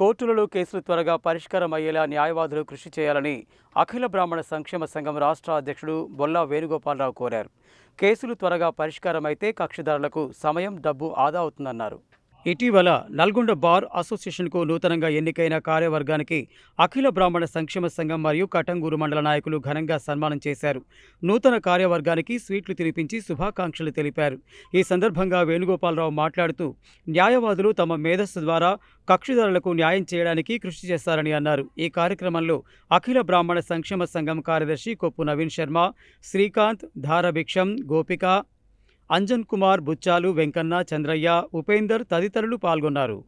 కోర్టులలో కేసులు త్వరగా పరిష్కారం అయ్యేలా న్యాయవాదులు కృషి చేయాలని అఖిల బ్రాహ్మణ సంక్షేమ సంఘం రాష్ట్ర అధ్యక్షుడు బొల్లా వేణుగోపాలరావు కోరారు. కేసులు త్వరగా పరిష్కారమైతే కక్షిదారులకు సమయం డబ్బు ఆదా అవుతుందన్నారు. ఇటీవల నల్గొండ బార్ అసోసియేషన్కు నూతనంగా ఎన్నికైన కార్యవర్గానికి అఖిల బ్రాహ్మణ సంక్షేమ సంఘం మరియు కటంగూరు మండల నాయకులు ఘనంగా సన్మానం చేశారు. నూతన కార్యవర్గానికి స్వీట్లు తినిపించి శుభాకాంక్షలు తెలిపారు. ఈ సందర్భంగా వేణుగోపాలరావు మాట్లాడుతూ న్యాయవాదులు తమ మేధస్సు ద్వారా కక్షిదారులకు న్యాయం చేయడానికి కృషి చేస్తారని అన్నారు. ఈ కార్యక్రమంలో అఖిల బ్రాహ్మణ సంక్షేమ సంఘం కార్యదర్శి కొప్పు నవీన్ శర్మ శ్రీకాంత్ ధారభిక్షం గోపిక అంజన్ కుమార్ బుచ్చాలు వెంకన్న చంద్రయ్య ఉపేందర్ తదితరులు పాల్గొన్నారు.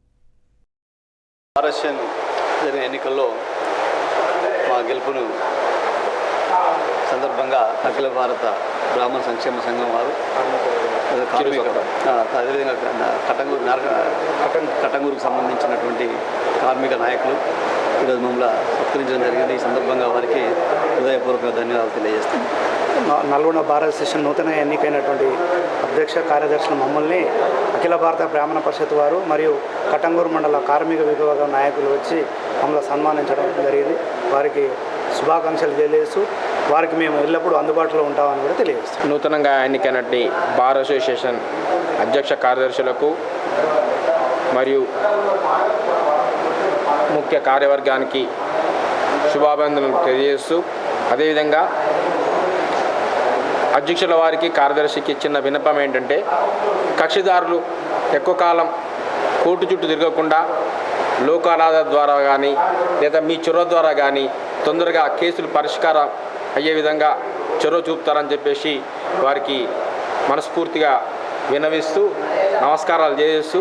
జరిగిన ఎన్నికల్లో మా గెలుపును సందర్భంగా అఖిల భారత బ్రాహ్మణ సంక్షేమ సంఘం వారు అదేవిధంగా కటంగూరు కటంగూరుకు సంబంధించినటువంటి కార్మిక నాయకులు ఈరోజు మమ్మల్ని సత్కరించడం జరిగింది. ఈ సందర్భంగా వారికి హృదయపూర్వక ధన్యవాదాలు తెలియజేస్తాను నల్గొండ భారత సెషన్ నూతన ఎన్నికైనటువంటి అధ్యక్ష కార్యదర్శులు మమ్మల్ని అఖిల భారత బ్రాహ్మణ పరిషత్ వారు మరియు కటంగూరు మండల కార్మిక విభాగం నాయకులు వచ్చి మమ్మల్ని సన్మానించడం జరిగింది. వారికి శుభాకాంక్షలు తెలియజేస్తూ వారికి మేము ఎల్లప్పుడూ అందుబాటులో ఉంటామని కూడా తెలియజేస్తాం నూతనంగా ఎన్నికైనటువంటి బార్ అసోసియేషన్ అధ్యక్ష కార్యదర్శులకు మరియు ముఖ్య కార్యవర్గానికి శుభాభినందనలు తెలియజేస్తూ అదేవిధంగా అధ్యక్షుల వారికి కార్యదర్శికి చిన్న విన్నపం ఏంటంటే కక్షిదారులు ఎక్కువ కాలం కోర్టు చుట్టూ తిరగకుండా లోక్ ద్వారా కానీ లేదా మీ చొరవ ద్వారా కానీ తొందరగా కేసులు పరిష్కారం అయ్యే విధంగా చొరవ చూపుతారని చెప్పేసి వారికి మనస్ఫూర్తిగా వినవిస్తూ నమస్కారాలు చేస్తూ